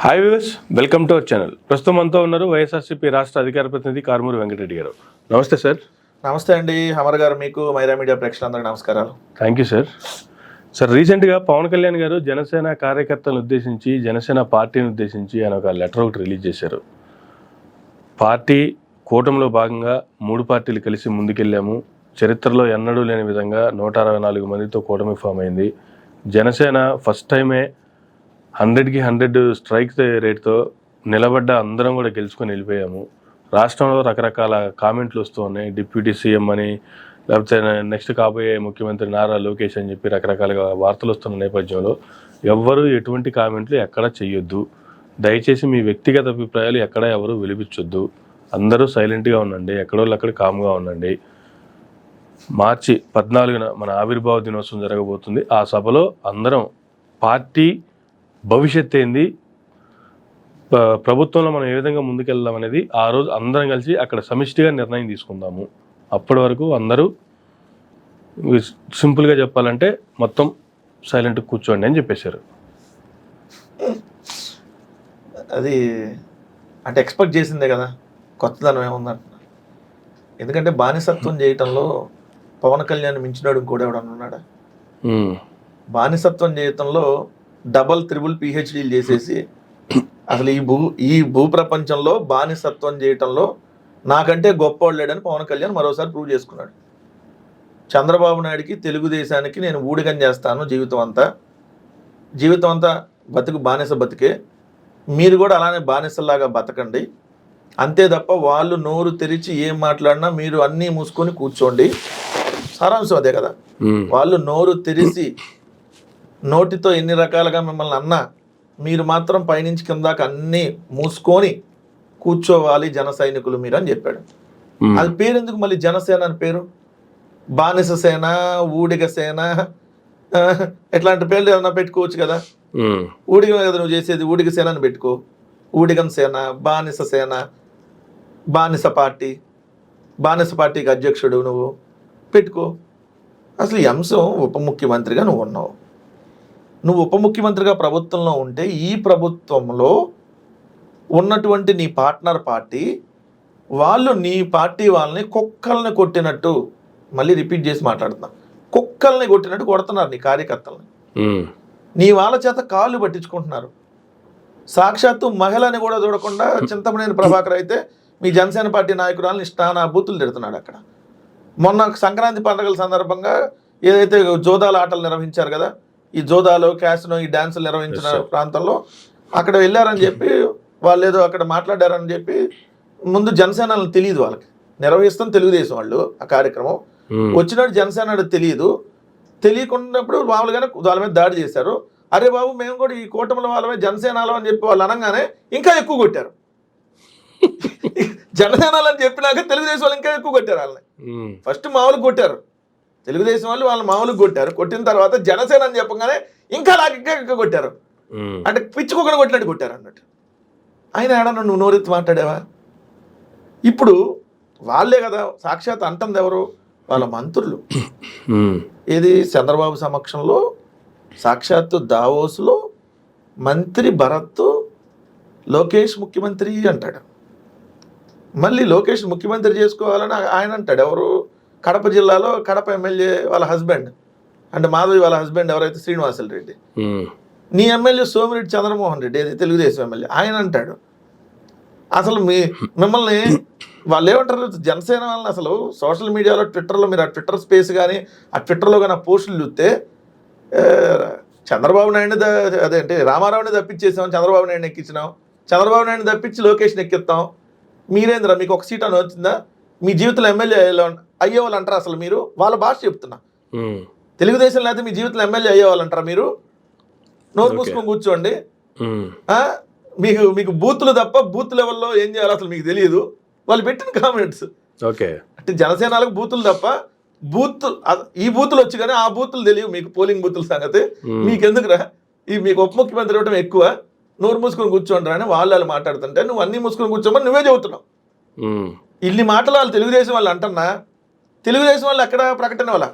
Hi viewers welcome to our channel ప్రస్తుతం మనతో ఉన్నారు వైఎస్ఆర్సీపీ రాష్ట్ర అధికార ప్రతినిధి కారుమూరి వెంకటరెడ్డి గారు. నమస్తే సార్ నమస్తే అండి. హమర్ గారు మీకు మైరా మీడియా ప్రేక్షకులందరికీ నమస్కారాలు. థ్యాంక్ యూ సార్ సార్ రీసెంట్గా పవన్ కళ్యాణ్ గారు జనసేన కార్యకర్తలను ఉద్దేశించి జనసేన పార్టీని ఉద్దేశించి ఆయన ఒక లెటర్ ఒకటి రిలీజ్ చేశారు. పార్టీ కూటమిలో భాగంగా మూడు పార్టీలు కలిసి ముందుకెళ్ళాము. చరిత్రలో ఎన్నడూ లేని విధంగా నూట అరవై నాలుగు మందితో కూటమి ఫామ్ అయింది. జనసేన ఫస్ట్ టైమే హండ్రెడ్కి హండ్రెడ్ స్ట్రైక్ రేట్తో నిలబడ్డ అందరం కూడా గెలుచుకొని వెళ్ళిపోయాము. రాష్ట్రంలో రకరకాల కామెంట్లు వస్తూ ఉన్నాయి. డిప్యూటీ సీఎం అని లేకపోతే నెక్స్ట్ కాబోయే ముఖ్యమంత్రి నారా లోకేష్ అని చెప్పి రకరకాలుగా వార్తలు వస్తున్న నేపథ్యంలో ఎవ్వరూ ఎటువంటి కామెంట్లు ఎక్కడ చేయొద్దు దయచేసి మీ వ్యక్తిగత అభిప్రాయాలు ఎక్కడ ఎవరు వెలిపించొద్దు అందరూ సైలెంట్గా ఉండండి. ఎక్కడోళ్ళు అక్కడ కామ్గా ఉండండి. మార్చి పద్నాలుగున మన ఆవిర్భావ దినోత్సవం జరగబోతుంది. ఆ సభలో అందరం పార్టీ భవిష్యత్ ఏంది? ప్రభుత్వంలో మనం ఏ విధంగా ముందుకెళ్దాం అనేది ఆ రోజు అందరం కలిసి అక్కడ సమిష్టిగా నిర్ణయం తీసుకుందాము. అప్పటి వరకు అందరూ సింపుల్గా చెప్పాలంటే మొత్తం సైలెంట్ కూర్చోండి అని చెప్పేశారు. అది అంటే ఎక్స్పెక్ట్ చేసిందే కదా కొత్తదనం ఏముందంటున్నా ఎందుకంటే బానిసత్వం చేయటంలో పవన్ కళ్యాణ్ మించినాడు ఇంకోటి ఎవడన్నా ఉన్నాడా బానిసత్వం చేయటంలో డబల్ త్రిబుల్ పిహెచ్డీలు చేసేసి అసలు ఈ భూ ఈ భూ ప్రపంచంలో బానిసత్వం చేయటంలో నాకంటే గొప్పవాడు లేడని పవన్ కళ్యాణ్ మరోసారి ప్రూవ్ చేసుకున్నాడు. చంద్రబాబు నాయుడికి తెలుగుదేశానికి నేను ఊడిగం చేస్తాను జీవితం అంతా. జీవితం అంతా బతుకు బానిస బతికే. మీరు కూడా అలానే బానిసలాగా బతకండి. అంతే తప్ప వాళ్ళు నోరు తెరిచి ఏం మాట్లాడినా మీరు అన్నీ మూసుకొని కూర్చోండి. సారాంశం అదే కదా. వాళ్ళు నోరు తెరిచి నోటితో ఎన్ని రకాలుగా మిమ్మల్ని అన్నా మీరు మాత్రం పైనుంచి కిందాక అన్నీ మూసుకొని కూర్చోవాలి జన సైనికులు మీరు అని చెప్పాడు. అది పేరు ఎందుకు మళ్ళీ జనసేన అని పేరు? బానిస సేన ఊడిగ సేన ఇట్లాంటి పేర్లు ఏదైనా పెట్టుకోవచ్చు కదా? ఊడిగం కదా నువ్వు చేసేది ఊడిగ సేన అని పెట్టుకో. ఊడిగం సేన బానిస సేన బానిస పార్టీ బానిస పార్టీకి అధ్యక్షుడు నువ్వు. పెట్టుకో. అసలు ఈ అంశం ఉప ముఖ్యమంత్రిగా నువ్వు ఉన్నావు. నువ్వు ఉప ముఖ్యమంత్రిగా ప్రభుత్వంలో ఉంటే ఈ ప్రభుత్వంలో ఉన్నటువంటి నీ పార్ట్నర్ పార్టీ వాళ్ళు నీ పార్టీ వాళ్ళని కుక్కల్ని కొట్టినట్టు మళ్ళీ రిపీట్ చేసి మాట్లాడుతున్నా. కుక్కల్ని కొట్టినట్టు కొడుతున్నారు నీ కార్యకర్తల్ని. నీ వాళ్ళ చేత కాళ్ళు పట్టించుకుంటున్నారు. సాక్షాత్తు మహిళని కూడా చూడకుండా చింతమనేని ప్రభాకర్ అయితే మీ జనసేన పార్టీ నాయకురాలను ఇష్టాన బూతులు తిడుతున్నాడు అక్కడ. మొన్న సంక్రాంతి పండుగల సందర్భంగా ఏదైతే జోదాల ఆటలు నిర్వహించారు కదా ఈ జోదాలు క్యాసినో ఈ డాన్సులు నిర్వహించిన. ప్రాంతంలో అక్కడ వెళ్ళారని చెప్పి వాళ్ళు ఏదో అక్కడ మాట్లాడారని చెప్పి ముందు జనసేనలు తెలియదు వాళ్ళకి. నిర్వహిస్తాం తెలుగుదేశం వాళ్ళు ఆ కార్యక్రమం. ఉమ్, వచ్చినట్టు జనసేన తెలియదు. తెలియకున్నప్పుడు మామూలుగానే వాళ్ళ మీద దాడి చేశారు. అరే బాబు మేము కూడా ఈ కూటమిల వాళ్ళమే జనసేనలో అని చెప్పి వాళ్ళు అనగానే ఇంకా ఎక్కువ కొట్టారు. జనసేనలు అని చెప్పినాక తెలుగుదేశం వాళ్ళు ఇంకా ఎక్కువ కొట్టారు వాళ్ళని. ఉమ్, ఫస్ట్ మామూలుగా కొట్టారు. తెలుగుదేశం వాళ్ళు వాళ్ళని మామూలుగా కొట్టారు. కొట్టిన తర్వాత జనసేన అని చెప్పగానే ఇంకా నాకు ఇంకా ఇంకా కొట్టారు. అంటే పిచ్చుకొకరు కొట్టినట్టు కొట్టారు అన్నట్టు. ఆయన ఏడన్నా నువ్వు నోరెత్తి మాట్లాడావా? ఇప్పుడు వాళ్ళే కదా సాక్షాత్ అంటుంది ఎవరు? వాళ్ళ మంత్రులు. ఏది? చంద్రబాబు సమక్షంలో సాక్షాత్తు దావోస్లో మంత్రి భరత్ లోకేష్ ముఖ్యమంత్రి అంటాడు. మళ్ళీ లోకేష్ ముఖ్యమంత్రి చేసుకోవాలని ఆయన అంటాడు. ఎవరు? కడప జిల్లాలో కడప ఎమ్మెల్యే వాళ్ళ హస్బెండ్ అంటే మాధవి వాళ్ళ హస్బెండ్ ఎవరైతే శ్రీనివాసులు రెడ్డి. నీ ఎమ్మెల్యే సోమిరెడ్డి చంద్రమోహన్ రెడ్డి ఏది తెలుగుదేశం ఎమ్మెల్యే ఆయన అంటాడు. అసలు మీ మిమ్మల్ని వాళ్ళు ఏమంటారు? జనసేన వాళ్ళని అసలు సోషల్ మీడియాలో ట్విట్టర్లో మీరు ఆ ట్విట్టర్ స్పేస్ కానీ ఆ ట్విట్టర్లో కానీ ఆ పోస్టులు చూస్తే చంద్రబాబు నాయుడిని ద- అదేంటి రామారావుని తప్పించేసాం చంద్రబాబు నాయుడిని ఎక్కించినాం చంద్రబాబు నాయుడిని తప్పించి లోకేష్ని ఎక్కిస్తాం. మీరేంద్రా మీకు ఒక సీట్ అని వచ్చిందా? మీ జీవితంలో ఎమ్మెల్యే అయ్యే వాళ్ళు అంటారా అసలు మీరు? వాళ్ళ భాష చెప్తున్నా. తెలుగుదేశం లేకపోతే మీ జీవితంలో ఎమ్మెల్యే అయ్యేవాళ్ళు అంటారా మీరు? నోరు. మూసుకొని కూర్చోండి? మీకు మీకు బూతులు తప్ప బూత్ లెవెల్లో ఏం చేయాలో అసలు మీకు తెలియదు. వాళ్ళు పెట్టిన కామెంట్స్ ఓకే. అంటే జనసేనలకు బూతులు తప్ప బూత్ ఈ బూతులు వచ్చి కానీ ఆ బూతులు తెలియవు మీకు పోలింగ్ బూతుల సంగతి. మీకెందుకురా? ఈ మీకు ఉప ముఖ్యమంత్రి ఇవ్వడం ఎక్కువ. నోరు మూసుకొని కూర్చోండి అని వాళ్ళు వాళ్ళు మాట్లాడుతుంటే నువ్వు అన్ని మూసుకొని కూర్చోమని నువ్వే చెబుతున్నావు. ఇన్ని మాటలు వాళ్ళు తెలుగుదేశం వాళ్ళు అంటున్నా తెలుగుదేశం వాళ్ళు ఎక్కడ ప్రకటన వాళ్ళ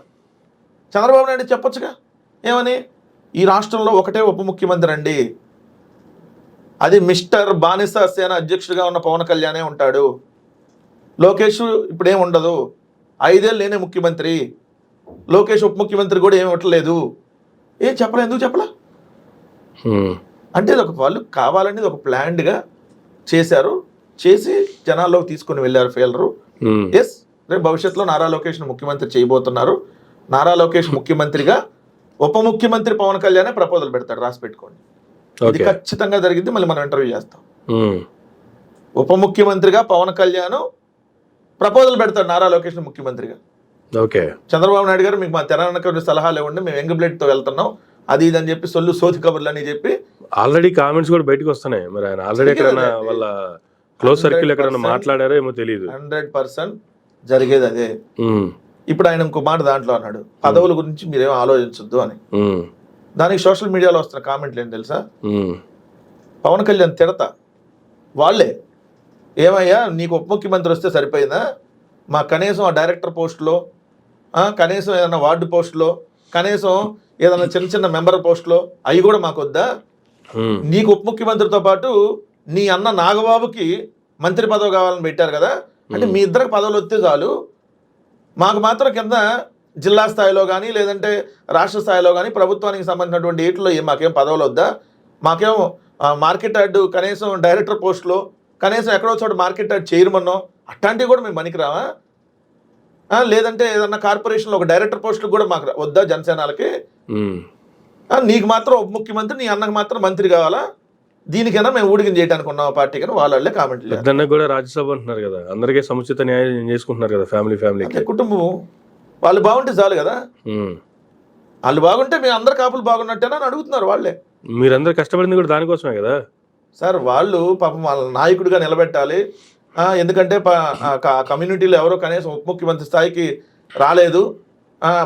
చంద్రబాబు నాయుడు చెప్పొచ్చుగా? ఏమని? ఈ రాష్ట్రంలో ఒకటే ఉప ముఖ్యమంత్రి అండి. అది మిస్టర్ బానిస సేన అధ్యక్షుడిగా ఉన్న పవన్ కళ్యాణే ఉంటాడు. లోకేష్ ఇప్పుడేం ఉండదు. ఐదేళ్ళు నేనే ముఖ్యమంత్రి. లోకేష్ ఉప ముఖ్యమంత్రి కూడా ఏమి ఇవ్వట్లేదు. ఏం చెప్పలే ఎందుకు చెప్పలా? అంటే ఇది ఒక వాళ్ళు కావాలని ఇది ఒక ప్లాన్డ్గా చేశారు. చేసి జనాల్లోకి తీసుకొని వెళ్ళారు ఫెయిలరు. ఎస్? రేపు భవిష్యత్తులో నారా లోకేష్ ముఖ్యమంత్రి చేయబోతున్నారు. నారా లోకేష్ ముఖ్యమంత్రిగా ఉప ముఖ్యమంత్రి పవన్ కళ్యాణే ప్రపోజల్ పెడతాడు రాసి పెట్టుకోండి. ఇది ఖచ్చితంగా జరిగింది మళ్ళీ మనం ఇంటర్వ్యూ చేస్తాం. ఉప ముఖ్యమంత్రిగా పవన్ కళ్యాణ్ ప్రపోజల్ పెడతాడు నారా లోకేష్ ముఖ్యమంత్రిగా. ఓకే. చంద్రబాబు నాయుడు గారు మీకు మా తెలంగాణ సలహాలు ఇవ్వండి మేము యంగ్ బ్లడ్తో వెళ్తున్నాం అది ఇది అని చెప్పి సొల్లు సోది కబుర్లు అని చెప్పి ఆల్రెడీ కామెంట్స్ కూడా బయటకు వస్తున్నాయి. మరి ఆయన ఆల్రెడీ ఎక్కడైనా. వాళ్ళ క్లోజ్ సర్కిల్ ఎక్కడైనా 100% మాట్లాడారో ఏమో తెలియదు. హండ్రెడ్ పర్సెంట్ జరిగేది అదే. ఇప్పుడు ఆయన ఇంకో మాట దాంట్లో అన్నాడు పదవుల గురించి మీరేం ఆలోచించొద్దు అని. దానికి సోషల్ మీడియాలో వస్తున్న కామెంట్లు ఏం తెలుసా? పవన్ కళ్యాణ్ తిడతా. వాళ్ళే ఏమయ్యా నీకు ఉప ముఖ్యమంత్రి వస్తే సరిపోయిందా? మా కనీసం ఆ డైరెక్టర్ పోస్టులో కనీసం ఏదైనా వార్డు పోస్టులో కనీసం ఏదైనా చిన్న చిన్న మెంబర్ పోస్టులో అవి కూడా మాకు వద్దా? నీకు ఉప ముఖ్యమంత్రితో పాటు నీ అన్న నాగబాబుకి మంత్రి పదవి కావాలని పెట్టారు కదా అంటే మీ ఇద్దరికి పదవులు వస్తే చాలు. మాకు మాత్రం కింద జిల్లా స్థాయిలో కానీ లేదంటే రాష్ట్ర స్థాయిలో కానీ ప్రభుత్వానికి సంబంధించినటువంటి వీటిలో ఏం మాకేం పదవులు వద్దా? మాకేం మార్కెట్ యార్డ్ కనీసం డైరెక్టర్ పోస్టులో కనీసం ఎక్కడో చోట మార్కెట్ యార్డ్ చైర్మన్నో అట్లాంటివి కూడా మేము పనికిరావా? లేదంటే ఏదన్నా కార్పొరేషన్లో ఒక డైరెక్టర్ పోస్టులు కూడా మాకు వద్దా జనసేనలకి? నీకు మాత్రం ఉప ముఖ్యమంత్రి నీ అన్నకు మాత్రం మంత్రి కావాలా? దీనికైనా మేము ఊడికం చేయడానికి ఉన్నాం పార్టీ కానీ వాళ్ళే కామెంట్ లేదు కూడా రాజ్యసభ అంటున్నారు కదా. అందరికీ సముచిత న్యాయం చేసుకుంటున్నారు కదా ఫ్యామిలీ ఫ్యామిలీకి అంటే కుటుంబం వాళ్ళు బాగుంటే చాలు కదా. వాళ్ళు బాగుంటే మేము అందరు కాపులు బాగున్నట్టేనా అని అడుగుతున్నారు వాళ్ళే. మీరందరూ కష్టపడింది కూడా దానికోసమే కదా. సార్ వాళ్ళు పాపం వాళ్ళ నాయకుడిగా నిలబెట్టాలి. ఎందుకంటే కమ్యూనిటీలో ఎవరో కనీసం ఉప ముఖ్యమంత్రి స్థాయికి రాలేదు.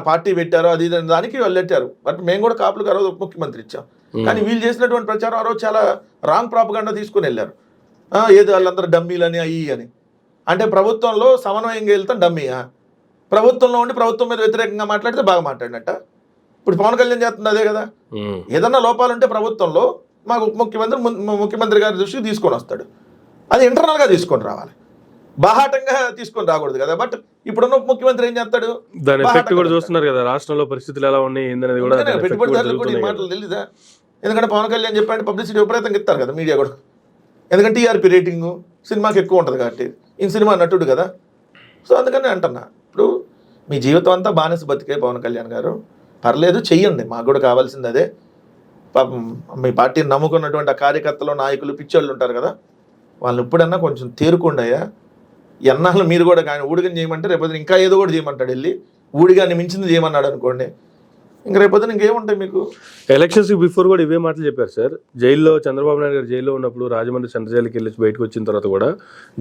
పార్టీ పెట్టారు అది దానికి వాళ్ళు పెట్టారు బట్ మేము కూడా కాపులకు ఆ రోజు ఉప ముఖ్యమంత్రి ఇచ్చాం. కానీ వీళ్ళు చేసినటువంటి ప్రచారం ఆ రోజు చాలా రాంగ్ ప్రాపగండా తీసుకుని వెళ్ళారు. ఏది వాళ్ళందరూ డమ్మీలని అయ్యి అని. అంటే ప్రభుత్వంలో సమన్వయంగా వెళ్తాం డమ్మీయా ప్రభుత్వంలో ఉండి ప్రభుత్వం మీద వ్యతిరేకంగా మాట్లాడితే బాగా మాట్లాడినట్ట. ఇప్పుడు పవన్ కళ్యాణ్ చేస్తుంది అదే కదా. ఏదన్నా లోపాలు ఉంటే ప్రభుత్వంలో మాకు ఉప ముఖ్యమంత్రి ముఖ్యమంత్రి గారి దృష్టికి తీసుకొని వస్తాడు. అది ఇంటర్నల్గా తీసుకొని రావాలి. బాహాటంగా తీసుకొని రాకూడదు కదా. బట్ ఇప్పుడున్న ఉప ముఖ్యమంత్రి ఏం చేస్తాడు? దాని ఎఫెక్ట్ కూడా చూస్తున్నారు కదా. రాష్ట్రంలో పరిస్థితులు ఎలా ఉన్నాయి ఏందనేది కూడా effect కూడా ఈ మాటలు తెలీదా? ఎందుకంటే పవన్ కళ్యాణ్ చెప్పండి పబ్లిసిటీ విపరీతంగా ఇస్తారు కదా మీడియా కూడా. ఎందుకంటే టీఆర్పీ రేటింగు సినిమాకి ఎక్కువ ఉంటుంది కాబట్టి ఈ సినిమా నటుడు కదా. సో అందుకని అంటున్నా. ఇప్పుడు మీ జీవితం అంతా బానిస బతికే పవన్ కళ్యాణ్ గారు. పర్లేదు చెయ్యండి. మాకు కూడా కావాల్సింది అదే. పాపం మీ పార్టీని నమ్ముకున్నటువంటి ఆ కార్యకర్తలు నాయకులు పిచ్చోళ్ళు ఉంటారు కదా. వాళ్ళు ఇప్పుడన్నా కొంచెం తేరుకోండి అయ్యా. ఎన్నాళ్ళు మీరు కూడా కానీ ఊడిగని చేయమంటే రేపు ఇంకా ఏదో కూడా చేయమంటాడు వెళ్ళి. ఊడిగాన్ని మించింది చేయమన్నాడు అనుకోండి. ఇంక రేపొద్దున ఇంకేముంటాయి మీకు? ఎలక్షన్స్ బిఫోర్ కూడా ఇవే మాటలు చెప్పారు సార్. జైల్లో చంద్రబాబు నాయుడు గారు జైల్లో ఉన్నప్పుడు రాజమండ్రి సెంట్రల్ జైలుకి వెళ్ళి బయటకు వచ్చిన తర్వాత కూడా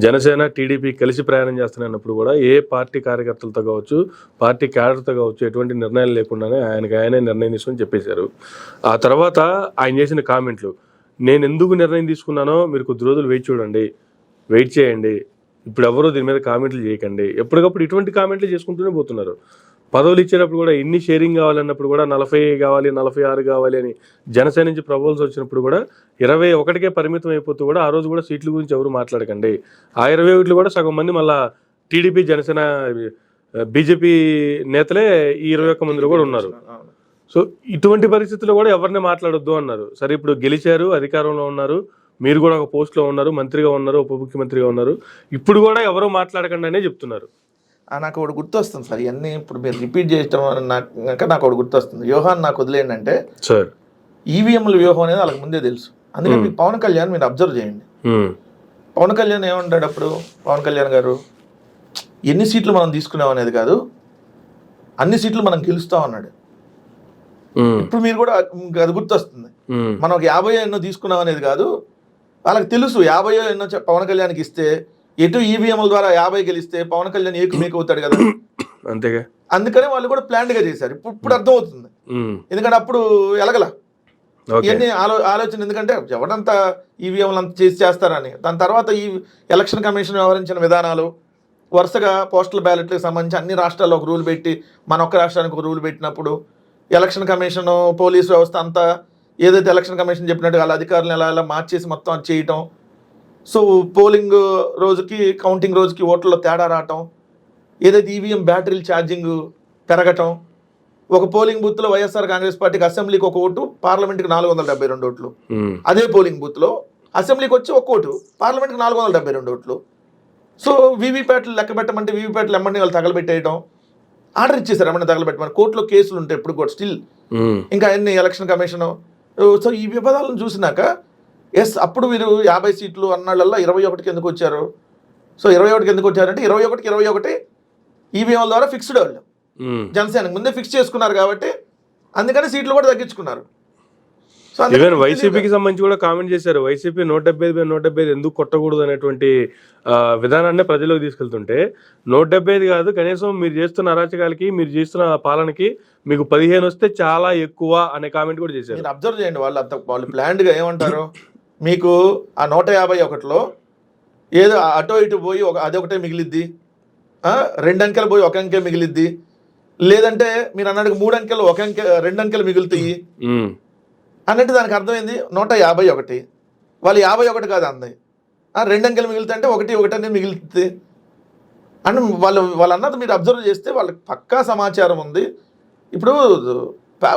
జనసేన టీడీపీ కలిసి ప్రయాణం చేస్తున్నప్పుడు కూడా ఏ పార్టీ కార్యకర్తలతో కావచ్చు పార్టీ క్యాడర్తో కావచ్చు ఎటువంటి నిర్ణయాలు లేకుండానే ఆయనకి ఆయనే నిర్ణయం తీసుకొని చెప్పేశారు. ఆ తర్వాత ఆయన చేసిన కామెంట్లు నేను ఎందుకు నిర్ణయం తీసుకున్నానో మీరు కొద్ది రోజులు వెయిట్ చూడండి వెయిట్ చేయండి ఇప్పుడు ఎవరో దీని మీద కామెంట్లు చేయకండి. ఎప్పటికప్పుడు ఇటువంటి కామెంట్లు చేసుకుంటూనే పోతున్నారు. పదవులు ఇచ్చేటప్పుడు కూడా ఎన్ని షేరింగ్ కావాలన్నప్పుడు కూడా నలభై కావాలి నలభై ఆరు కావాలి అని జనసేన నుంచి ప్రపోజల్స్ వచ్చినప్పుడు కూడా ఇరవై ఒకటికే పరిమితం అయిపోతూ కూడా ఆ రోజు కూడా సీట్ల గురించి ఎవరు మాట్లాడకండి. ఆ ఇరవై ఒకటిలో కూడా సగం మంది మళ్ళా టీడీపీ జనసేన బీజేపీ నేతలే ఈ ఇరవై ఒక్క మందిలో కూడా ఉన్నారు. సో ఇటువంటి పరిస్థితుల్లో కూడా ఎవరిని మాట్లాడొద్దు అన్నారు. సరే ఇప్పుడు గెలిచారు అధికారంలో ఉన్నారు. మీరు కూడా ఒక పోస్ట్లో ఉన్నారు మంత్రిగా ఉన్నారు ఉప ముఖ్యమంత్రిగా ఉన్నారు. ఇప్పుడు కూడా ఎవరో మాట్లాడకండి అనే చెప్తున్నారు. నాకు ఒకటి గుర్తొస్తుంది సార్. ఇవన్నీ ఇప్పుడు మీరు రిపీట్ చేయటం వల్ల నాకు నాకు ఒకటి గుర్తొస్తుంది. వ్యూహాన్ నాకు వదిలేయండి అంటే సార్. ఈవీఎంల వ్యూహం అనేది వాళ్ళకి ముందే తెలుసు. అందుకని మీకు పవన్ కళ్యాణ్ మీరు అబ్జర్వ్ చేయండి. పవన్ కళ్యాణ్ ఏమంటాడు అప్పుడు? పవన్ కళ్యాణ్ గారు ఎన్ని సీట్లు మనం తీసుకున్నాం అనేది కాదు అన్ని సీట్లు మనం గెలుస్తాం అన్నాడు. ఇప్పుడు మీరు కూడా అది గుర్తొస్తుంది. మనం ఒక యాభై ఎన్నో తీసుకున్నాం అనేది కాదు వాళ్ళకి తెలుసు యాభై ఎన్నో పవన్ కళ్యాణ్కి ఇస్తే ఎటు ఈవీఎంల ద్వారా యాభై గెలిస్తే పవన్ కళ్యాణ్ ఏకు మేకు అవుతాడు కదా. అంతేగా. అందుకని వాళ్ళు కూడా planned గా చేశారు. ఇప్పుడు ఇప్పుడు అర్థమవుతుంది ఉమ్, ఎందుకంటే అప్పుడు ఎలగల. ఇవన్నీ ఆలో ఆలోచన ఎందుకంటే ఎవడంతా ఈవీఎంలు అంత చేసి చేస్తారని. దాని తర్వాత ఈ ఎలక్షన్ కమిషన్ వ్యవహరించిన విధానాలు వరుసగా పోస్టల్ బ్యాలెట్లకు సంబంధించి అన్ని రాష్ట్రాల్లో ఒక రూల్ పెట్టి మన ఒక్క రాష్ట్రానికి ఒక రూల్ పెట్టినప్పుడు ఎలక్షన్ కమిషన్ పోలీస్ వ్యవస్థ అంతా ఏదైతే ఎలక్షన్ కమిషన్ చెప్పినట్టు వాళ్ళ అధికారులను ఎలా ఎలా మార్చేసి మొత్తం చేయటం సో పోలింగ్ రోజుకి కౌంటింగ్ రోజుకి ఓట్లలో తేడా రావటం ఏదైతే ఈవీఎం బ్యాటరీలు ఛార్జింగ్ పెరగటం ఒక పోలింగ్ బూత్లో వైఎస్ఆర్ కాంగ్రెస్ పార్టీకి అసెంబ్లీకి ఒక ఓటు పార్లమెంట్కి నాలుగు వందల డెబ్బై రెండు ఓట్లు. ఉమ్, అదే పోలింగ్ బూత్లో అసెంబ్లీకి వచ్చి ఒక ఓటు పార్లమెంట్కి నాలుగు వందల డెబ్బై రెండు ఓట్లు. సో వీవీప్యాట్లు లెక్క పెట్టమంటే వీవీప్యాట్లు ఎమ్మని వాళ్ళు తగలబెట్టేయడం ఆర్డర్ ఇచ్చేసారు ఎమ్మని తగలబెట్టమని. కోర్టులో కేసులు ఉంటాయి ఇప్పుడు కూడా స్టిల్ ఉమ్, ఇంకా అన్ని ఎలక్షన్ కమిషన్ సో ఈ వివాదాలను చూసినాక ఎస్ అప్పుడు వీరు యాభై సీట్లు అన్నాళ్ళల్లో ఇరవై ఒకటికి ఎందుకు వచ్చారు? సో ఇరవై ఒకటికి ఎందుకు వచ్చారంటే ఇరవై ఒకటికి ఇరవై ఒకటి ఈవీఎంల ద్వారా ఫిక్స్డ్ వాళ్ళు. జనసేనకు ముందే ఫిక్స్ చేసుకున్నారు కాబట్టి అందుకని సీట్లు కూడా తగ్గించుకున్నారు. ఈవెన్. వైసీపీకి సంబంధించి కూడా కామెంట్ చేశారు. వైసీపీ నూట డెబ్బై ఐదు నూట డెబ్బై ఐదు ఎందుకు కొట్టకూడదు అనేటువంటి విధానాన్ని ప్రజలకు తీసుకెళ్తుంటే నూట డెబ్బై ఐదు కాదు కనీసం మీరు చేస్తున్న అరాచకాలకి మీరు చేస్తున్న పాలనకి మీకు పదిహేను వస్తే చాలా ఎక్కువ అనే కామెంట్ కూడా చేశారు. మీరు అబ్జర్వ్ చేయండి వాళ్ళు అంత వాళ్ళు ప్లాన్డ్గా ఏమంటారు? మీకు ఆ నూట యాభై ఒకటిలో ఏదో అటో ఇటు పోయి ఒక అదొకటే మిగిలిద్ది. రెండు అంకెలు పోయి ఒక అంకె మిగిలిద్ది. లేదంటే మీరు అన్నట్టు మూడు అంకెలు ఒక అంకె రెండు అంకెలు మిగులుతాయి. అన్నట్టు దానికి అర్థమైంది నూట యాభై ఒకటి. వాళ్ళు యాభై ఒకటి కాదు అంది ఆ, రెండు అంకెలు మిగులుతాయి అంటే ఒకటి ఒకటి అనేది మిగులుతుంది అని వాళ్ళు వాళ్ళు అన్నది మీరు అబ్జర్వ్ చేస్తే వాళ్ళకి పక్కా సమాచారం ఉంది. ఇప్పుడు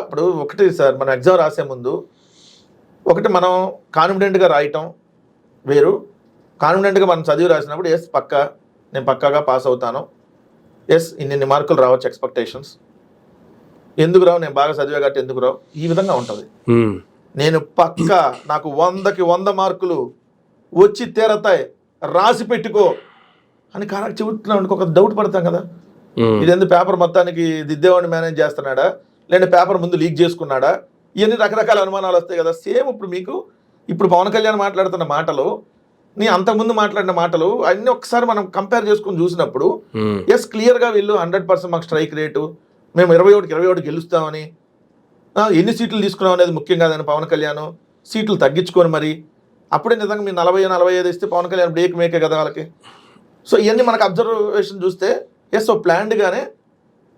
ఇప్పుడు ఒకటి సార్ మనం ఎగ్జామ్ రాసే ముందు ఒకటి మనం కాన్ఫిడెంట్గా రాయటం వేరు. కాన్ఫిడెంట్గా మనం చదివి రాసినప్పుడు ఎస్ పక్కా నేను పక్కాగా పాస్ అవుతాను. ఎస్ ఇన్ని మార్కులు రావచ్చు ఎక్స్పెక్టేషన్స్. ఎందుకు రావు? నేను బాగా చదివా కాబట్టి ఎందుకు రావు? ఈ విధంగా ఉంటుంది. నేను పక్క నాకు వందకి వంద మార్కులు వచ్చి తీరతాయి. రాసి పెట్టుకో అని కరెక్ట్ చెబుతున్నాడు ఒక డౌట్ పడతాం కదా. ఉమ్, ఇది ఎందుకు పేపర్ మొత్తానికి దిద్దేవాడిని మేనేజ్ చేస్తున్నాడా? లేదంటే పేపర్ ముందు లీక్ చేసుకున్నాడా? ఇవన్నీ రకరకాల అనుమానాలు వస్తాయి కదా. సేమ్ ఇప్పుడు మీకు ఇప్పుడు పవన్ కళ్యాణ్ మాట్లాడుతున్న మాటలు నీ అంతకుముందు మాట్లాడిన మాటలు అన్నీ ఒకసారి మనం కంపేర్ చేసుకుని చూసినప్పుడు ఎస్ క్లియర్గా వీళ్ళు హండ్రెడ్ పర్సెంట్ మాకు స్ట్రైక్ రేటు మేము ఇరవై ఒకటికి ఇరవై ఒకటి గెలుస్తామని ఎన్ని సీట్లు తీసుకున్నాం అనేది ముఖ్యం కాదని పవన్ కళ్యాణ్ సీట్లు తగ్గించుకొని మరి అప్పుడే నిజంగా మీరు నలభై నలభై ఐదు ఇస్తే పవన్ కళ్యాణ్ బ్రేక్ మేకే కదా వాళ్ళకి. సో ఇవన్నీ మనకు అబ్జర్వేషన్ చూస్తే ఎస్ ఓ ప్లాన్డ్గానే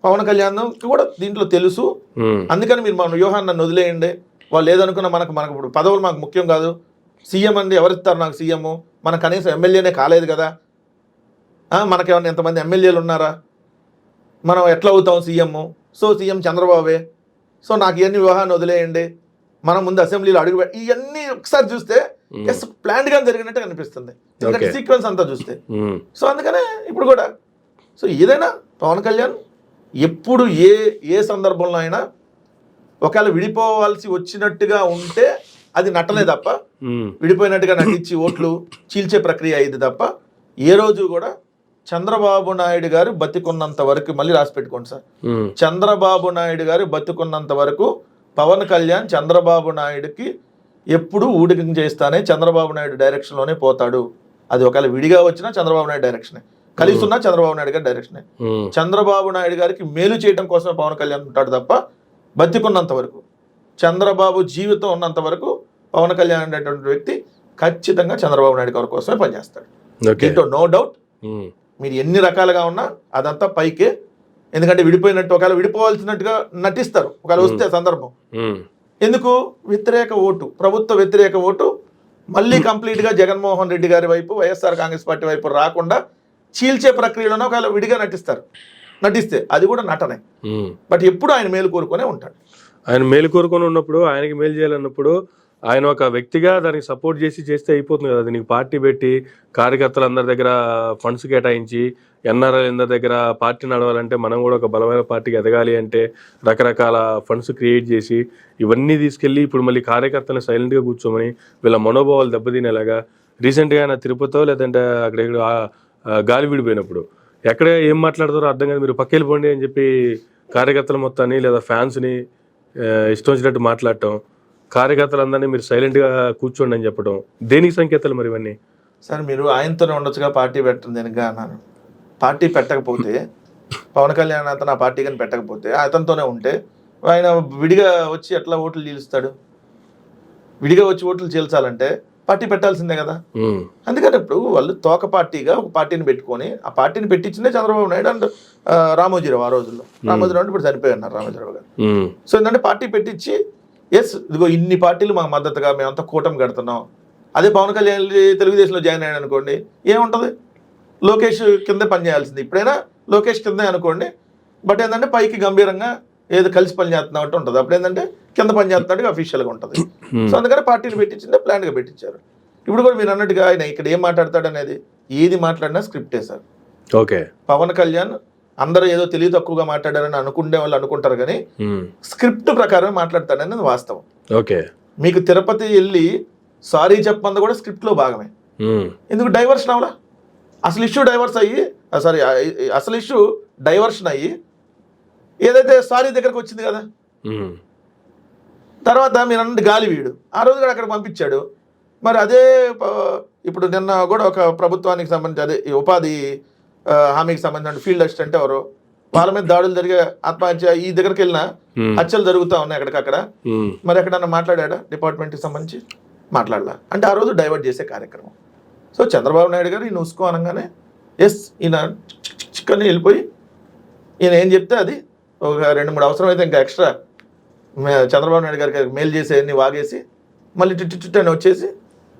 పవన్ కళ్యాణ్ కూడా దీంట్లో తెలుసు. అందుకని మీరు మన వ్యూహాన్ని నన్ను వదిలేయండి. వాళ్ళు ఏదనుకున్నా మనకు మనకు ఇప్పుడు పదవులు మాకు ముఖ్యం కాదు. సీఎం అండి ఎవరిస్తారు నాకు సీఎం? మన కనీసం ఎమ్మెల్యేనే కాలేదు కదా. ఆ, మనకేమన్నా ఎంతమంది ఎమ్మెల్యేలు ఉన్నారా? మనం ఎట్లా అవుతాం సీఎం? సో సీఎం చంద్రబాబే. సో నాకు ఇవన్నీ వివాహాన్ని వదిలేయండి. మనం ముందు అసెంబ్లీలో అడుగు ఇవన్నీ ఒకసారి చూస్తే ఎస్ ప్లాన్డ్గా జరిగినట్టు కనిపిస్తుంది. సీక్వెన్స్ అంతా చూస్తే. సో అందుకనే ఇప్పుడు కూడా. సో ఏదైనా పవన్ కళ్యాణ్ ఎప్పుడు ఏ ఏ సందర్భంలో అయినా ఒకవేళ విడిపోవాల్సి వచ్చినట్టుగా ఉంటే అది నటనే తప్ప విడిపోయినట్టుగా నటించి ఓట్లు చీల్చే ప్రక్రియ అయింది తప్ప ఏ రోజు కూడా చంద్రబాబు నాయుడు గారు బతికున్నంత వరకు మళ్ళీ రాసి పెట్టుకోండి సార్. చంద్రబాబు నాయుడు గారు బతుకున్నంత వరకు పవన్ కళ్యాణ్ చంద్రబాబు నాయుడుకి ఎప్పుడు ఊడికం చేస్తానే చంద్రబాబు నాయుడు డైరెక్షన్లోనే పోతాడు. అది ఒకవేళ విడిగా వచ్చినా చంద్రబాబు నాయుడు డైరెక్షనే కలిసి ఉన్నా చంద్రబాబు నాయుడు గారి డైరెక్షనే చంద్రబాబు నాయుడు గారికి మేలు చేయడం కోసమే పవన్ కళ్యాణ్ ఉంటాడు తప్ప బతికున్నంత వరకు చంద్రబాబు జీవితం ఉన్నంత వరకు పవన్ కళ్యాణ్ అనేటువంటి వ్యక్తి ఖచ్చితంగా చంద్రబాబు నాయుడు గారి కోసమే పనిచేస్తాడు. ఓకే. దీంట్లో నో డౌట్ మీరు ఎన్ని రకాలుగా ఉన్నా అదంతా పైకే. ఎందుకంటే విడిపోయినట్టు ఒకవేళ విడిపోవాల్సినట్టుగా నటిస్తారు ఒకవేళ వస్తే సందర్భం. ఎందుకు? వ్యతిరేక ఓటు ప్రభుత్వ వ్యతిరేక ఓటు మళ్ళీ కంప్లీట్గా జగన్మోహన్ రెడ్డి గారి వైపు వైఎస్ఆర్ కాంగ్రెస్ పార్టీ వైపు రాకుండా చీల్చే ప్రక్రియలోనే ఒకవేళ విడిగా నటిస్తారు. నటిస్తే అది కూడా నటనే. బట్ ఎప్పుడు ఆయన మేలు కోరుకునే ఉంటాడు. ఆయన మేలు కోరుకొని ఉన్నప్పుడు ఆయనకి మేలు చేయాలన్నప్పుడు ఆయన ఒక వ్యక్తిగా దానికి సపోర్ట్ చేసి చేస్తే అయిపోతుంది కదా. దీనికి పార్టీ పెట్టి కార్యకర్తలందరి దగ్గర ఫండ్స్ కేటాయించి ఎన్ఆర్ఐ అందరి దగ్గర పార్టీ నడవాలంటే మనం కూడా ఒక బలమైన పార్టీకి ఎదగాలి అంటే రకరకాల ఫండ్స్ క్రియేట్ చేసి ఇవన్నీ తీసుకెళ్ళి ఇప్పుడు మళ్ళీ కార్యకర్తలను సైలెంట్గా కూర్చోమని వీళ్ళ మనోభావాలు దెబ్బతినేలాగా రీసెంట్గా ఆయన తిరుపతిలో లేదంటే అక్కడ గాలి విడిపోయినప్పుడు. ఎక్కడ ఏం మాట్లాడతారో అర్థం కాదు. మీరు పక్కెళ్ళిపోండి అని చెప్పి కార్యకర్తల మొత్తాన్ని లేదా ఫ్యాన్స్ని ఇష్టం వచ్చినట్టు మాట్లాడటం కార్యకర్తలందరినీ మీరు సైలెంట్గా కూర్చోండి అని చెప్పడం దేనికి సంకేతాలు మరి ఇవన్నీ? సార్ మీరు ఆయనతోనే ఉండొచ్చుగా పార్టీ పెట్టండి దేనిగా అన్నాను పార్టీ పెట్టకపోతే పవన్ కళ్యాణ్ అతను ఆ పార్టీ కానీ పెట్టకపోతే అతనితోనే ఉంటే ఆయన విడిగా వచ్చి ఎట్లా ఓట్లు చీలుస్తాడు విడిగా వచ్చి ఓట్లు చీల్చాలంటే పార్టీ పెట్టాల్సిందే కదా. అందుకని ఇప్పుడు వాళ్ళు తోక పార్టీగా ఒక పార్టీని పెట్టుకొని ఆ పార్టీని పెట్టించిందే చంద్రబాబు నాయుడు అండ్ రామోజీరావు ఆ రోజుల్లో. రామోజీరావు అంటే ఇప్పుడు చనిపోయి ఉన్నారు రామోజీరావు గారు. సో ఏంటంటే పార్టీ పెట్టించి ఎస్ ఇదిగో ఇన్ని పార్టీలు మాకు మద్దతుగా మేమంతా కూటమి కడుతున్నాం. అదే పవన్ కళ్యాణ్ తెలుగుదేశంలో జాయిన్ అయ్యాడు అనుకోండి ఏముంటుంది? లోకేష్ కింద పనిచేయాల్సింది. ఇప్పుడైనా లోకేష్ కిందే అనుకోండి బట్ ఏంటంటే పైకి గంభీరంగా ఏదో కలిసి పని చేస్తున్నాం అంటే ఉంటుంది. అప్పుడు ఏంటంటే కింద పని చేస్తున్నాడు అఫీషియల్గా ఉంటుంది. సో అందుకని పార్టీలు పెట్టించిందే ప్లాన్గా పెట్టించారు. ఇప్పుడు కూడా మీరు అన్నట్టుగా ఆయన ఇక్కడ ఏం మాట్లాడతాడు అనేది ఏది మాట్లాడినా స్క్రిప్టే సార్. ఓకే. పవన్ కళ్యాణ్ అందరూ ఏదో తెలివి తక్కువగా మాట్లాడారని అనుకునే వాళ్ళు అనుకుంటారు కానీ స్క్రిప్ట్ ప్రకారం మాట్లాడతాడనేది వాస్తవం. ఓకే. మీకు తిరుపతి వెళ్ళి సారీ చెప్పమంది కూడా స్క్రిప్ట్లో భాగమే. ఉమ్, ఎందుకు డైవర్షన్ అవలా? అసలు ఇష్యూ డైవర్స్ అయ్యి సారీ అసలు ఇష్యూ డైవర్షన్ అయ్యి ఏదైతే సారీ దగ్గరకు వచ్చింది కదా? తర్వాత మీరు అన్నది గాలి వీడు. ఆ రోజు కూడా అక్కడ పంపించాడు. మరి అదే ఇప్పుడు నిన్న కూడా ఒక ప్రభుత్వానికి సంబంధించి అదే ఈ ఉపాధి హామీకి సంబంధించిన ఫీల్డ్ అసిస్టెంట్ ఎవరు వాళ్ళ మీద దాడులు జరిగే ఆత్మహత్య ఈ దగ్గరికి వెళ్ళినా హత్యలు జరుగుతూ ఉన్నాయి అక్కడికక్కడ మరి ఎక్కడన్నా మాట్లాడా డిపార్ట్మెంట్కి సంబంధించి మాట్లాడలా. అంటే ఆ రోజు డైవర్ట్ చేసే కార్యక్రమం. సో చంద్రబాబు నాయుడు గారు ఈయన ఉసుకో అనగానే ఎస్ ఈయన చిక్ చిక్ చిక్ అని వెళ్ళిపోయి ఈయన ఏం చెప్తే అది ఒక రెండు మూడు అవసరం అయితే ఇంకా ఎక్స్ట్రా చంద్రబాబు నాయుడు గారికి మెయిల్ చేసి అన్ని వాగేసి మళ్ళీ టిట్ టిట్ అని వచ్చేసి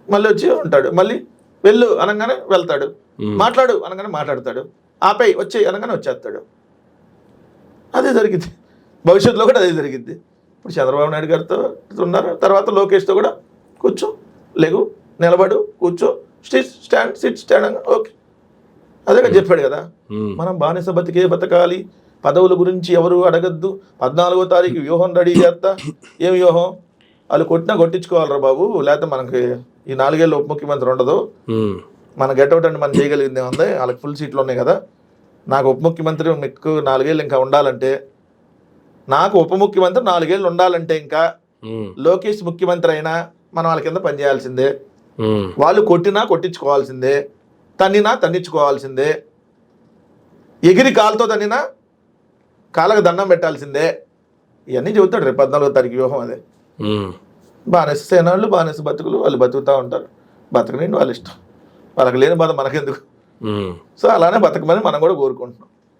మళ్ళీ వచ్చి ఉంటాడు. మళ్ళీ వెళ్ళు అనగానే వెళ్తాడు. మాట్లాడు అనగానే మాట్లాడతాడు. ఆపై వచ్చేయి అనగానే వచ్చేస్తాడు. అదే జరిగింది. భవిష్యత్తులో కూడా అదే జరిగింది. ఇప్పుడు చంద్రబాబు నాయుడు గారితో ఉన్నారు. తర్వాత లోకేష్తో కూడా కూర్చో లేగు నిలబడు కూర్చో sit stand sit stand okay. అదే కదా చెప్పాడు కదా. మనం బానిస బతికే బతకాలి. పదవుల గురించి ఎవరు అడగద్దు. పద్నాలుగో తారీఖు వ్యూహం రెడీ చేస్తా. ఏం వ్యూహం? వాళ్ళు కొట్టినా కొట్టించుకోవాలరా బాబు. లేకపోతే మనకి ఈ నాలుగేళ్ళు ఉప ముఖ్యమంత్రి ఉండదు. మన గెట్అవుట్ అంటే మనం చేయగలిగింది ఉంది వాళ్ళకి ఫుల్ సీట్లు ఉన్నాయి కదా. నాకు ఉప ముఖ్యమంత్రి మీకు నాలుగేళ్ళు ఇంకా ఉండాలంటే నాకు ఉప ముఖ్యమంత్రి నాలుగేళ్ళు ఉండాలంటే ఇంకా లోకేష్ ముఖ్యమంత్రి అయినా మనం వాళ్ళ కింద పనిచేయాల్సిందే. వాళ్ళు కొట్టినా కొట్టించుకోవాల్సిందే. తన్నినా తన్నించుకోవాల్సిందే. ఎగిరి కాలుతో తన్నినా కాళ్ళకు దండం పెట్టాల్సిందే. ఇవన్నీ చెబుతాడు రేపు పద్నాలుగో తారీఖు వ్యూహం అదే. బానిస సేనాళ్ళు బానిస బతుకులు వాళ్ళు బతుకుతూ ఉంటారు. బతకనండి వాళ్ళ ఇష్టం. వాళ్ళకి లేని బాధ మనకెందుకు. సో అలానే బతకమని మనం కూడా కోరుకుంటున్నాం.